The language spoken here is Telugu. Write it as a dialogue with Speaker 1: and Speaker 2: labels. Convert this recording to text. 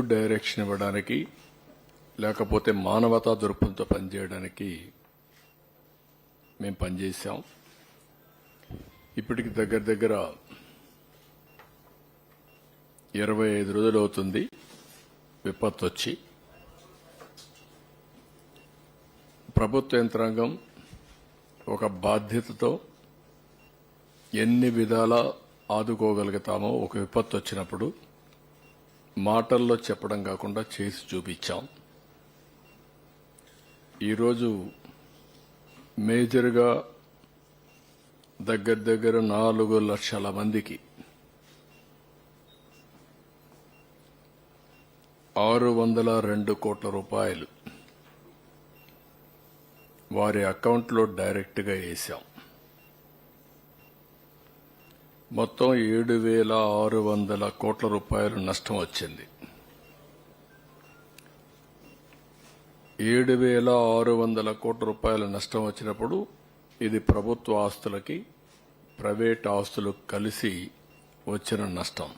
Speaker 1: డైరెక్షన్ ఇవ్వడానికి లేకపోతే మానవతా దృక్పథంతో పనిచేయడానికి మేము పనిచేశాం. ఇప్పటికి దగ్గర దగ్గర ఇరవై ఐదు రోజులు అవుతుంది విపత్తు వచ్చి. ప్రభుత్వ యంత్రాంగం ఒక బాధ్యతతో ఎన్ని విధాలా ఆదుకోగలుగుతామో ఒక విపత్తు వచ్చినప్పుడు మాటల్లో చెప్పడం కాకుండా చేసి చూపించాం. ఈరోజు మేజర్గా దగ్గర దగ్గర నాలుగు లక్షల మందికి ఆరు వందల రెండు కోట్ల రూపాయలు వారి అకౌంట్లో డైరెక్ట్గా వేశాం. మొత్తం ఏడు వేల ఆరు వందల కోట్ల రూపాయలు నష్టం వచ్చింది. ఏడు వేల ఆరు వందల కోట్ల రూపాయల నష్టం వచ్చినప్పుడు ఇది ప్రభుత్వ ఆస్తులకి ప్రైవేట్ ఆస్తులు కలిసి వచ్చిన నష్టం.